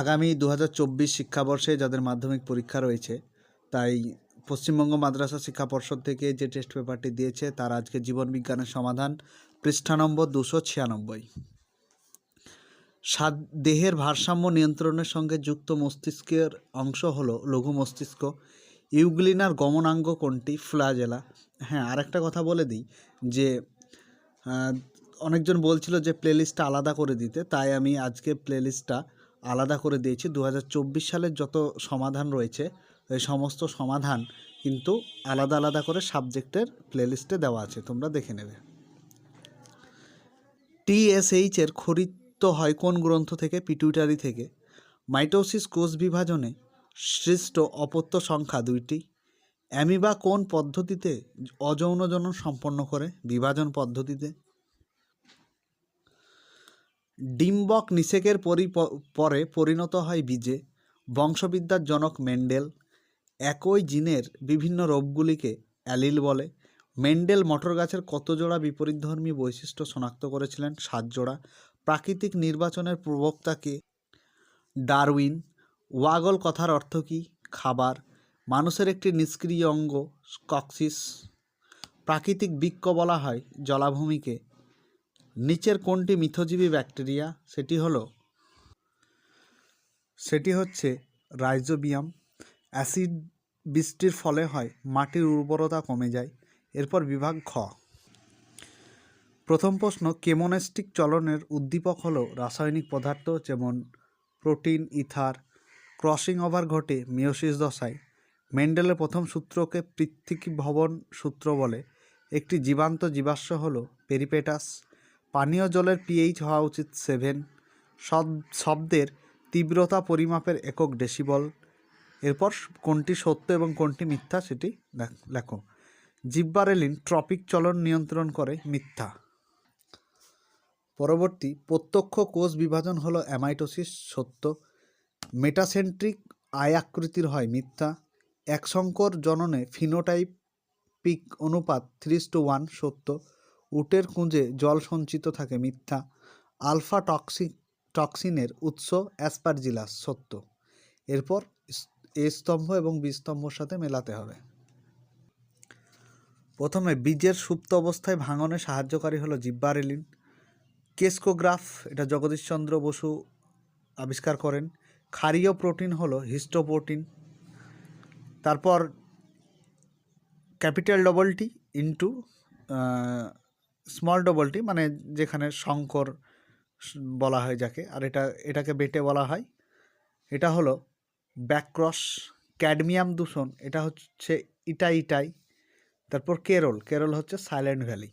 আগামী দু হাজার চব্বিশ শিক্ষাবর্ষে যাদের মাধ্যমিক পরীক্ষা রয়েছে, তাই পশ্চিমবঙ্গ মাদ্রাসা শিক্ষা পর্ষদ থেকে যে টেস্ট পেপারটি দিয়েছে, তার আজকে জীবন বিজ্ঞানের সমাধান, পৃষ্ঠা নম্বর দুশো ছিয়ানব্বই। সাত দেহের ভারসাম্য নিয়ন্ত্রণের সঙ্গে যুক্ত মস্তিষ্কের অংশ হলো লঘু মস্তিষ্ক। ইউগ্লিনার গমনাঙ্গ কোনটি ফ্লাজেলা। হ্যাঁ আরেকটা কথা বলে দিই যে অনেকজন বলছিল যে প্লেলিস্টটা আলাদা করে দিতে, তাই আমি আজকে প্লেলিস্টটা আলাদা করে দিয়েছি। দু হাজার চব্বিশ সালের যত সমাধান রয়েছে, এই সমস্ত সমাধান কিন্তু আলাদা আলাদা করে সাবজেক্টের প্লেলিস্টে দেওয়া আছে। তোমরা দেখে নেবে। টিএসএইচ এর খরিত হয় কোন গ্রন্থ থেকে? পিটুইটারি থেকে। মাইটোসিস কোষ বিভাজনে সৃষ্ট অপত্য সংখ্যা দুইটি। অ্যামিবা কোন পদ্ধতিতে অযৌন জনন সম্পন্ন করে? বিভাজন পদ্ধতিতে। ডিম্বক নিষেকের পরি পরে পরিণত হয় বীজে। বংশবিদ্যার জনক মেন্ডেল একই জিনের বিভিন্ন রোগগুলিকে অ্যালিল বলে। মেন্ডেল মটর গাছের কত জোড়া বিপরীতধর্মী বৈশিষ্ট্য শনাক্ত করেছিলেন? সাত জোড়া। প্রাকৃতিক নির্বাচনের প্রবক্তাকে ডারউইন। ওয়াগল কথার অর্থ কী? খাবার। মানুষের একটি নিষ্ক্রিয় অঙ্গ, কক্সিস। প্রাকৃতিক বৃক্ষ বলা হয় জলাভূমিকে। নিচের কোনটি মিথজীবী ব্যাকটেরিয়া? সেটি হলো, সেটি হচ্ছে রাইজোবিয়াম। অ্যাসিড বৃষ্টির ফলে হয়, মাটির উর্বরতা কমে যায়। এরপর বিভাগ খ। প্রথম প্রশ্ন, কেমোনেস্টিক চলনের উদ্দীপক হলো রাসায়নিক পদার্থ যেমন প্রোটিন, ইথার, ক্রসিং ওভার ঘটে মিওসিস দশায়। মেন্ডেলের প্রথম সূত্রকে পৃথিকী ভবন সূত্র বলে। একটি জীবান্ত জীবাশ্ম হলো পেরিপেটাস। পানীয় জলের পিএইচ হওয়া উচিত সেভেন শব্দের তীব্রতা পরিমাপের একক ডেসিবল এরপর কোনটি সত্য এবং কোনটি মিথ্যা সেটি লেখো। জিব্বারেলিন ট্রপিক চলন নিয়ন্ত্রণ করে মিথ্যা। পরবর্তী, প্রত্যক্ষ কোষ বিভাজন হলো অ্যামাইটোসিস সত্য। মেটাসেন্ট্রিক আয়াকৃতির হয় মিথ্যা। একসংকর জননে ফিনোটাইপিক অনুপাত থ্রিস টু ওয়ান সত্য। উটের কুঁজে জল সঞ্চিত থাকে মিথ্যা। আলফা টক্সিক টক্সিনের উৎস অ্যাসপারজিলাস, সত্য। এরপর এ স্তম্ভ এবং বি স্তম্ভর সাথে মেলাতে হবে। প্রথমে বীজের সুপ্ত অবস্থায় ভাঙনে সাহায্যকারী হলো জিব্বারেলিন। কেস্কোগ্রাফ, এটা জগদীশচন্দ্র বসু আবিষ্কার করেন। ক্ষারীয় প্রোটিন হলো হিস্টোপ্রোটিন। তারপর capital double T into small double T মানে যেখানে শঙ্কর বলা হয় যাকে, আর এটা, এটাকে বেটে বলা হয়। এটা হলো ব্যাকক্রস, ক্যাডমিয়াম দূষণ, এটা হচ্ছে ইটাই ইটাই, তারপর কেরল কেরল হচ্ছে সাইলেন্ট ভ্যালি।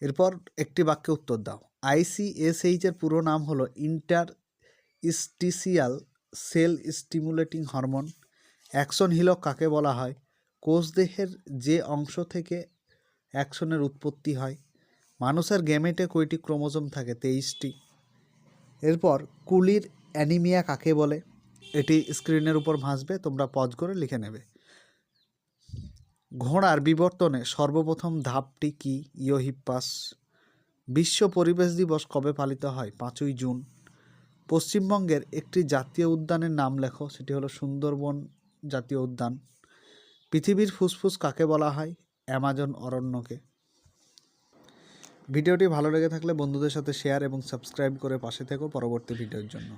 এরপর একটি বাক্যে উত্তর দাও। আইসিএসএইচ এর পুরো নাম হলো interstitial cell stimulating hormone. Action হিলক কাকে বলা হয়? কোষদেহের যে অংশ থেকে অ্যাকশনের উৎপত্তি হয়। মানুষের গেমেটে কয়টি ক্রোমোজোম থাকে? তেইশটি। এরপর কুলির অ্যানিমিয়া কাকে বলে? এটি স্ক্রিনের উপর ভাসবে, তোমরা পজ করে লিখে নেবে। ঘোড়ার বিবর্তনে সর্বপ্রথম ধাপটি কি? ইয়োহিপ্পাস। বিশ্ব পরিবেশ দিবস কবে পালিত হয়? পাঁচই জুন। পশ্চিমবঙ্গের একটি জাতীয় উদ্যানের নাম লেখো, সেটি হলো সুন্দরবন জাতীয় উদ্যান। পৃথিবীর ফুসফুস কাকে বলা হয়? অ্যামাজন অরণ্যকে। ভিডিওটি ভালো লেগে থাকলে বন্ধুদের সাথে শেয়ার এবং সাবস্ক্রাইব করে পাশে থেকো পরবর্তী ভিডিওর জন্য।